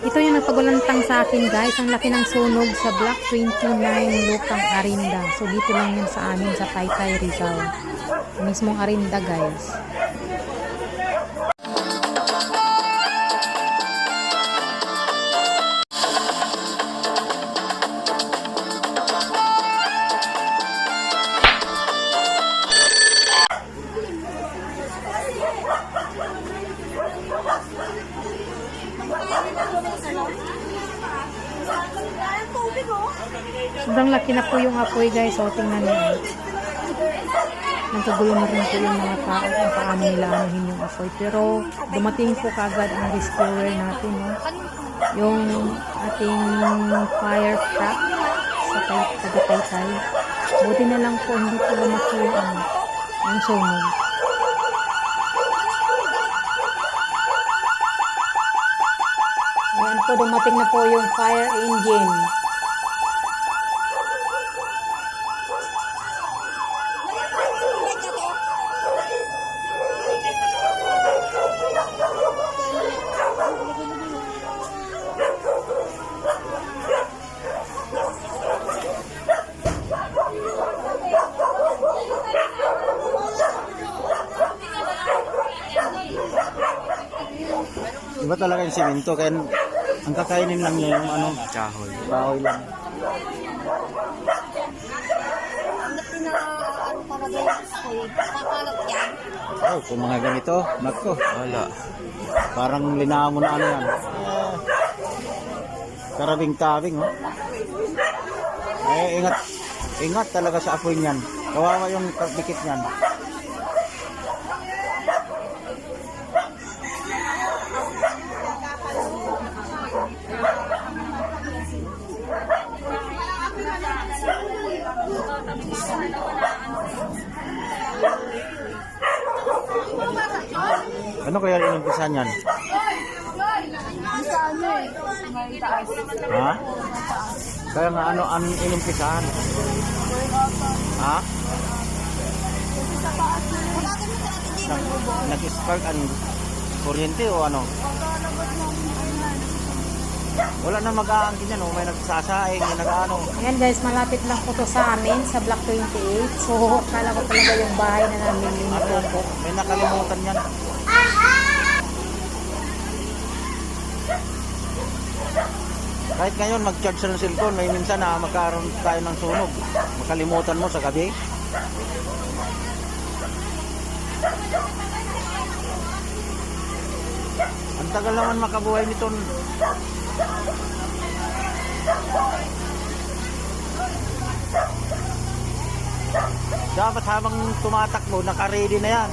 Ito yung nagpagulantang sa akin guys. Ang laki ng sunog sa Block 29 Lupang Arinda. So dito lang yun sa amin sa Taytay Rizal. Mismong Arinda guys. Sobrang laki na po yung apoy guys. So tingnan niyo. Nagkagulo na rin po yung mga tao kung paano nila anuhin yung apoy. Pero dumating po kagad ang rescuer natin. No? Yung ating fire truck sa tay, taga-taytay. Buti na lang po hindi po lumaki yung, ano, yung sunog. Ayan po, dumating na po yung fire engine. Iba talaga yung simento, kaya ang kakainin lang niya yung ano, Kahoy. kahoy lang. ano. Oh, kung mga ganito, nako, Wala. parang linamon na ano yan. Eh, karabing-tabing, oh. Eh, ingat, ingat talaga sa apoy niyan. Kawawa yung dikit niyan. Ano kaya inumpisan yan? Sa ano eh, may taas. Ha? Kaya nga ano ang inumpisahan? Ha? Nag-spark ang kuryente o ano? Wala na mag-aangkin yan, oh. may nagsasaing, may nag-ano. Ayan guys, malapit lang po to sa amin sa Block 28. So, akala ko talaga yung bahay na namin yung natubo. May nakalimutan yan. Kahit ngayon mag-charge ng cellphone, may minsan na magkaroon tayo ng sunog. Makalimutan mo sa gabi. Ang tagal naman makabuhay nito. Dapat habang tumatakbo, naka-ready na yan.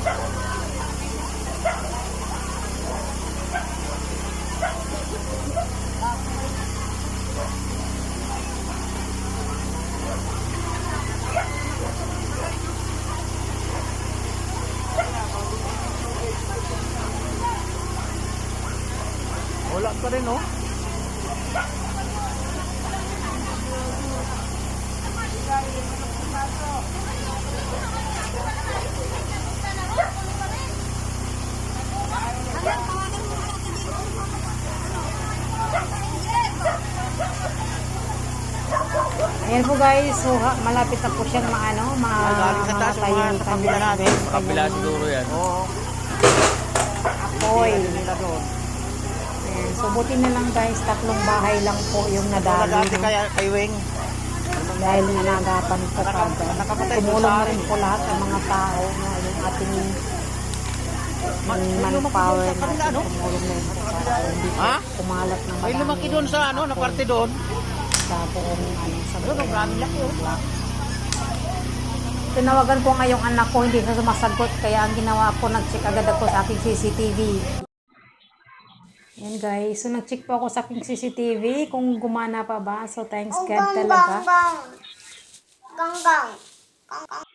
Wala pa rin, oh. Ayan po guys, so ha, malapit na po siyang maano, ma sa taas, mamatay mga yung sa kabila kanyang- natin. Kabila siguro yan. Oo. apoy. Nila doon. So buti na lang guys, tatlong bahay lang po yung nadali. no? kaya kay Weng. Dahil nanagapan Naka- kagad. Tumulong na rin po lahat ng mga tao na yung ating manpower no? tumulong na rin po para hindi kumalat ng May madami lumaki doon sa ano, na parte doon. sa buong ano, sa buong grami laki, oh. Tinawagan ko ngayong anak ko, hindi siya sumasagot. Kaya ang ginawa ko, nag-check agad ako sa aking CCTV. Yan guys. So, nag-check po ako sa aking CCTV kung gumana pa ba. So, thanks God talaga. Gang gang. Gang gang.